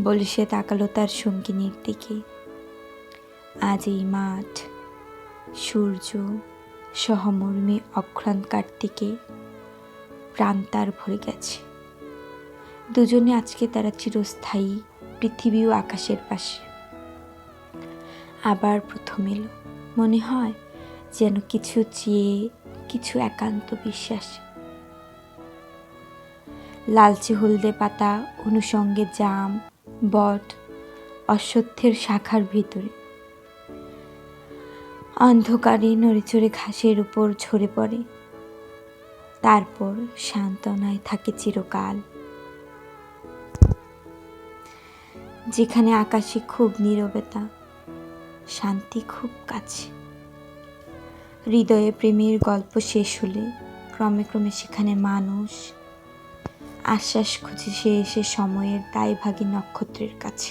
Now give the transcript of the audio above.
বলে সে তাকালো তার সঙ্গিনীর দিকে। আজ এই মাঠ, সূর্য, সহমর্মী অক্রান্ত কার্তিকে প্রাণ তার ভরে গেছে। দুজনে আজকে তারা চিরস্থায়ী পৃথিবী ও আকাশের পাশে। আবার প্রথম এলো। মনে হয় যেন কিছু চেয়ে, কিছু একান্ত বিশ্বাস। লালচে হলদে পাতা, অনুষঙ্গে জাম বট অশ্বত্থের শাখার ভিতরে। অন্ধকারে নড়েচড়ে ঘাসের উপর ঝরে পড়ে। তারপর সান্ত্বনায় থাকে চিরকাল। যেখানে আকাশে খুব নীরবতা, শান্তি খুব কাছে। হৃদয়ে প্রেমের গল্প শেষ হলে ক্রমে ক্রমে সেখানে মানুষ আশ্বাস খুঁজে সে এসে সময়ের দায়ভাগী নক্ষত্রের কাছে।